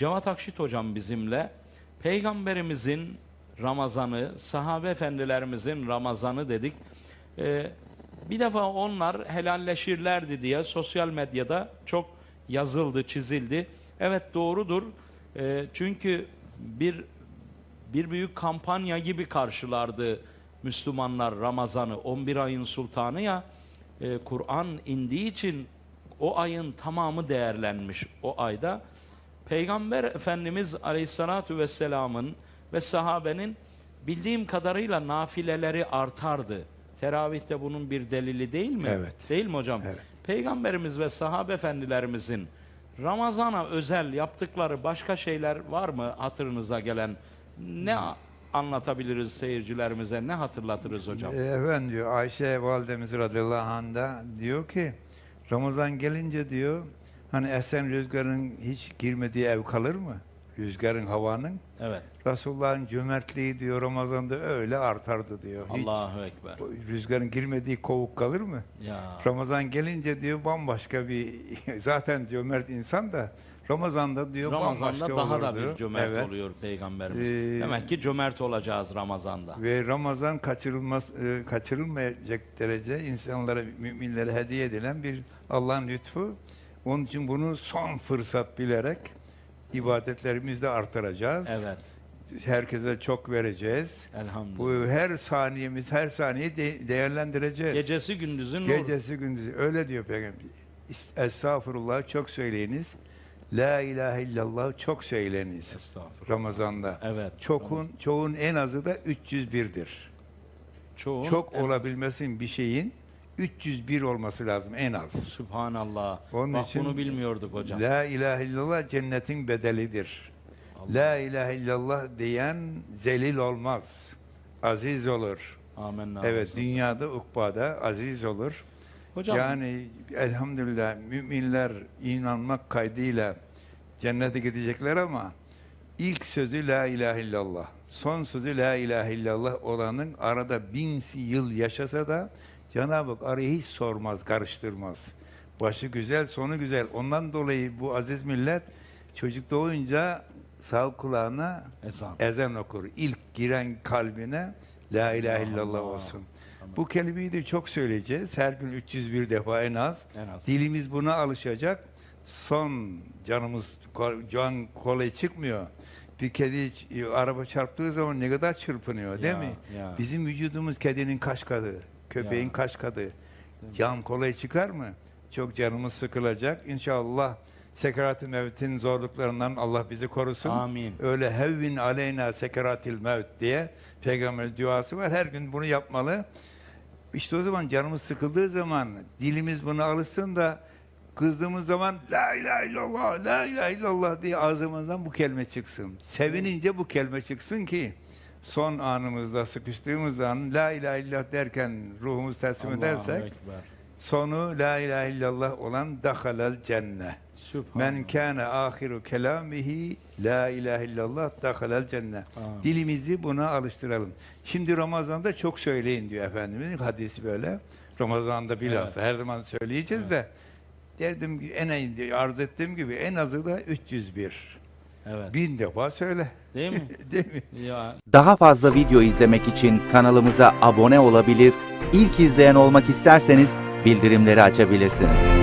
Cevat Akşit hocam bizimle peygamberimizin Ramazanı, sahabe efendilerimizin Ramazanı dedik. Ee, bir defa onlar helalleşirlerdi diye sosyal medyada çok yazıldı, çizildi. Evet doğrudur. Ee, çünkü bir bir büyük kampanya gibi karşılardı Müslümanlar Ramazan'ı. 11 ayın sultanı ya e, Kur'an indiği için o ayın tamamı değerlenmiş o ayda. Peygamber Efendimiz Aleyhisselatü Vesselam'ın ve sahabenin bildiğim kadarıyla nafileleri artardı. Teravihte bunun bir delili değil mi? Evet. Değil mi hocam? Evet. Peygamberimiz ve sahabe efendilerimizin Ramazan'a özel yaptıkları başka şeyler var mı hatırınıza gelen? Ne anlatabiliriz seyircilerimize? Ne hatırlatırız hocam? E, Efendim diyor Ayşe validemiz radıyallahu anh'da diyor ki Ramazan gelince diyor hani esen rüzgarın hiç girmediği ev kalır mı? Rüzgarın havanın. Evet. Resulullah'ın cömertliği diyor Ramazan'da öyle artardı diyor. Hiç Allahu Ekber. rüzgarın girmediği kovuk kalır mı? Ya. Ramazan gelince diyor bambaşka bir zaten cömert insan da Ramazan'da diyor Ramazan'da bambaşka daha olur da bir cömert Evet. oluyor peygamberimiz. Ee, Demek ki cömert olacağız Ramazan'da. Ve Ramazan kaçırılmaz e, kaçırılmayacak derece insanlara, müminlere hediye edilen bir Allah'ın lütfu. Onun için bunu son fırsat bilerek ibadetlerimizde artıracağız. Evet. Herkese çok vereceğiz. Elhamdülillah. Bu her saniyemiz, her saniye de- değerlendireceğiz. Gecesi gündüzün. Gecesi gündüzü. Öyle diyor Peygamber. Es- Estağfurullah çok söyleyiniz. La ilahe illallah çok söyleyiniz. Estağfurullah. Ramazan'da. Evet. Çokun, çoğun en azı da 301'dir. Çoğun, Çok evet. olabilmesin bir şeyin 301 olması lazım en az. Subhanallah. Onun Bak için bunu bilmiyorduk hocam. La ilahe illallah cennetin bedelidir. Allah. La ilahe illallah diyen zelil olmaz. Aziz olur. Amenna. Evet dünyada ukbada aziz olur. Hocam Yani elhamdülillah müminler inanmak kaydıyla cennete gidecekler ama ilk sözü la ilahe illallah. Son sözü la ilahe illallah olanın arada bin yıl yaşasa da Cenab-ı Hak arayı hiç sormaz, karıştırmaz. Başı güzel, sonu güzel. Ondan dolayı bu aziz millet çocuk doğunca sağ kulağına ezan. ezan okur. İlk giren kalbine la ilahe Allah illallah Allah. olsun. Bu kelimeyi de çok söyleyeceğiz. Her gün 301 defa en az. En az. Dilimiz buna alışacak. Son canımız can kolay çıkmıyor. Bir kedi ç- araba çarptığı zaman ne kadar çırpınıyor değil Ya, mi? ya. Bizim vücudumuz kedinin kaç kadı, köpeğin Ya. kaç kadı. Can kolay çıkar mı? Çok canımız sıkılacak. İnşallah sekarat-ı mevtin zorluklarından Allah bizi korusun. Amin. Öyle hevvin aleyna sekeratil mevt diye peygamber duası var. Her gün bunu yapmalı. İşte o zaman canımız sıkıldığı zaman dilimiz buna alışsın da kızdığımız zaman la ilahe illallah, la ilahe illallah diye ağzımızdan bu kelime çıksın. Sevinince bu kelime çıksın ki son anımızda sıkıştığımız an la ilahe illallah derken ruhumuz teslim Allahu edersek Ekber. sonu la ilahe illallah olan dahalel cennet. Subhanallah. Men kâne ahiru kelamihi la ilahe illallah dakhalel cennet. Amin. Dilimizi buna alıştıralım. Şimdi Ramazan'da çok söyleyin diyor Efendimiz hadisi böyle. Ramazan'da bilhassa her zaman söyleyeceğiz de dedim ki en en arz ettiğim gibi en azı da 301. Evet. Bin defa söyle. Değil mi? Değil mi? ya Daha fazla video izlemek için kanalımıza abone olabilir, ilk izleyen olmak isterseniz bildirimleri açabilirsiniz.